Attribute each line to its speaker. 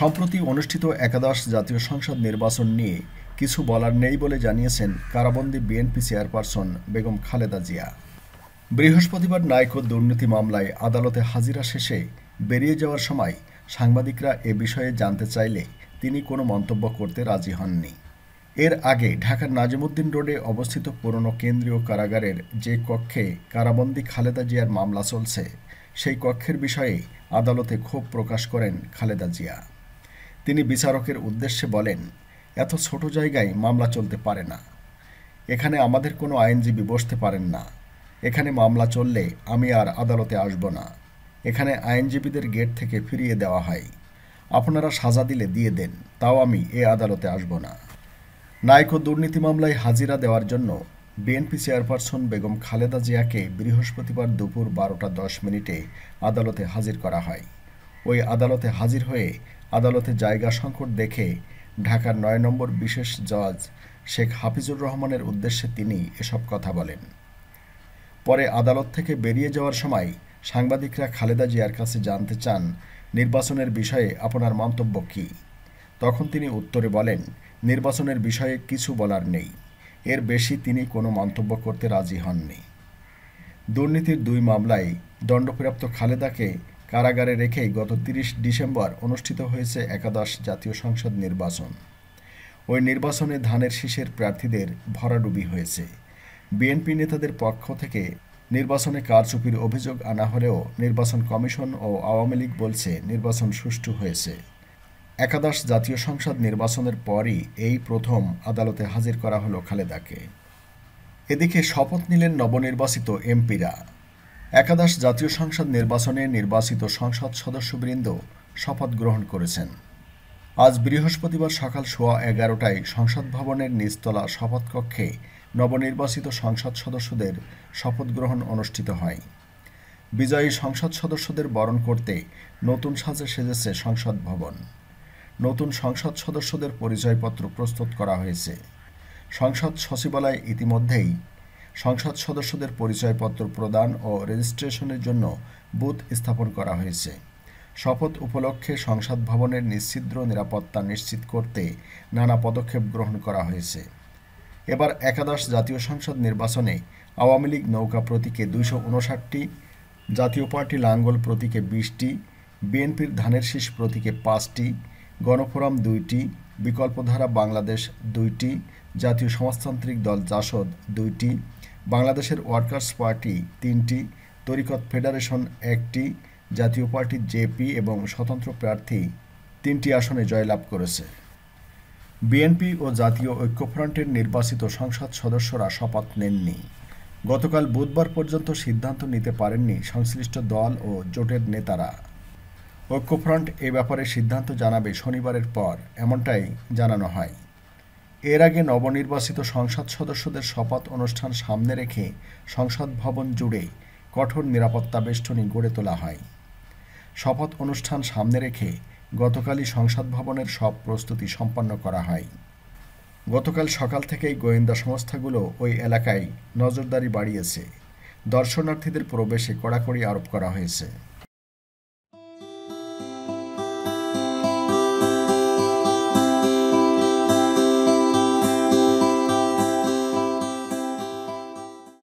Speaker 1: সম্প্রতি অনুষ্ঠিত একাদশ জাতীয় সংসদ নির্বাচন নিয়ে কিছু বলার নেই বলে জানিয়েছেন কারাবন্দি বিএনপি চেয়ারপারসন বেগম খালেদা জিয়া। বৃহস্পতিবার নায়ক দুর্নীতি মামলায় আদালতে হাজিরা শেষে বেরিয়ে যাওয়ার সময় সাংবাদিকরা এ বিষয়ে জানতে চাইলে তিনি কোনো মন্তব্য করতে রাজি হননি। এর আগে ঢাকার নাজিমুদ্দিন রোডে অবস্থিত পুরনো কেন্দ্রীয় কারাগারের যে কক্ষে কারাবন্দী খালেদা জিয়ার মামলা চলছে, সেই কক্ষের বিষয়ে আদালতে ক্ষোভ প্রকাশ করেন খালেদা জিয়া। তিনি বিচারকের উদ্দেশ্যে বলেন, এত ছোট জায়গায় মামলা চলতে পারে না। এখানে আমাদের কোনো আইনজীবী বসতে পারেন না। এখানে মামলা চললে আমি আর আদালতে আসব না। এখানে আইনজীবীদের গেট থেকে ফিরিয়ে দেওয়া হয়। আপনারা সাজা দিলে দিয়ে দেন, তাও আমি এ আদালতে আসব না। নায়ক ও দুর্নীতি মামলায় হাজিরা দেওয়ার জন্য বিএনপি চেয়ারপারসন বেগম খালেদা জিয়াকে বৃহস্পতিবার দুপুর বারোটা দশ মিনিটে আদালতে হাজির করা হয়। ওই আদালতে হাজির হয়ে আদালতে জায়গা সংকট দেখে ঢাকার নয় নম্বর বিশেষ জজ শেখ হাফিজুর রহমানের উদ্দেশ্যে তিনি এসব কথা বলেন। পরে আদালত থেকে বেরিয়ে যাওয়ার সময় সাংবাদিকরা খালেদা জিয়ার কাছে জানতে চান নির্বাচনের বিষয়ে আপনার মন্তব্য কী। তখন তিনি উত্তরে বলেন, নির্বাচনের বিষয়ে কিছু বলার নেই। এর বেশি তিনি কোনো মন্তব্য করতে রাজি হননি। দুর্নীতির দুই মামলায় দণ্ডপ্রাপ্ত খালেদাকে কারাগারে রেখেই গত তিরিশ ডিসেম্বর অনুষ্ঠিত হয়েছে একাদশ জাতীয় সংসদ নির্বাচন। ওই নির্বাচনে ধানের শীষের প্রার্থীদের ভরাডুবি হয়েছে। বিএনপি নেতাদের পক্ষ থেকে নির্বাচনে কারচুপির অভিযোগ আনা হলেও নির্বাচন কমিশন ও আওয়ামী লীগ বলছে নির্বাচন সুষ্ঠু হয়েছে। একাদশ জাতীয় সংসদ নির্বাচনের পরই এই প্রথম আদালতে হাজির করা হলো খালেদাকে। এদিকে শপথ নিলেন নবনির্বাচিত এমপিরা। একাদশ জাতীয় সংসদ নির্বাচনে নির্বাচিত সংসদ সদস্যবৃন্দ শপথ গ্রহণ করেছেন। আজ বৃহস্পতিবার সকাল সোয়া এগারোটায় সংসদ ভবনের নিচতলা শপথ কক্ষে নবনির্বাচিত সংসদ সদস্যদের শপথ গ্রহণ অনুষ্ঠিত হয়। বিজয়ী সংসদ সদস্যদের বরণ করতে নতুন সাজে সেজেছে সংসদ ভবন। নতুন সংসদ সদস্যদের পরিচয়পত্র প্রস্তুত করা হয়েছে। সংসদ সচিবালয় ইতিমধ্যেই সংসদ সদস্যদের পরিচয়পত্র প্রদান ও রেজিস্ট্রেশনের জন্য বুথ স্থাপন করা হয়েছে। শপথ উপলক্ষে সংসদ ভবনের নিশ্ছিদ্র নিরাপত্তা নিশ্চিত করতে নানা পদক্ষেপ গ্রহণ করা হয়েছে। এবার একাদশ জাতীয় সংসদ নির্বাচনে আওয়ামী লীগ নৌকা প্রতীকে দুইশো উনষাটটি, জাতীয় পার্টি লাঙ্গল প্রতীকে বিশটি, বিএনপির ধানের শীষ প্রতীকে পাঁচটি, গণফোরাম দুইটি, বিকল্পধারা বাংলাদেশ দুইটি, জাতীয় সমাজতান্ত্রিক দল জাসদ দুইটি বাংলাদেশের ওয়ার্কার্স পার্টি তিনটি, তরিকত ফেডারেশন একটি, জাতীয় পার্টি জেপি এবং স্বতন্ত্র প্রার্থী তিনটি আসনে জয়লাভ করেছে। বিএনপি ও জাতীয় ঐক্যফ্রন্টের নির্বাচিত সংসদ সদস্যরা শপথ নেননি। গতকাল বুধবার পর্যন্ত সিদ্ধান্ত নিতে পারেননি সংশ্লিষ্ট দল ও জোটের নেতারা। ঐক্যফ্রন্ট এ ব্যাপারে সিদ্ধান্ত জানাবে শনিবারের পর, এমনটাই জানানো হয়। এর আগে নবনির্বাচিত সংসদ সদস্যদের শপথ অনুষ্ঠান সামনে রেখে সংসদ ভবন জুড়ে কঠোর নিরাপত্তা বেষ্টনী গড়ে তোলা হয়। শপথ অনুষ্ঠান সামনে রেখে গতকালই সংসদ ভবনের সব প্রস্তুতি সম্পন্ন করা হয়। গতকাল সকাল থেকেই গোয়েন্দা সংস্থাগুলো ওই এলাকায় নজরদারি বাড়িয়েছে। দর্শনার্থীদের প্রবেশে কড়াকড়ি আরোপ করা হয়েছে।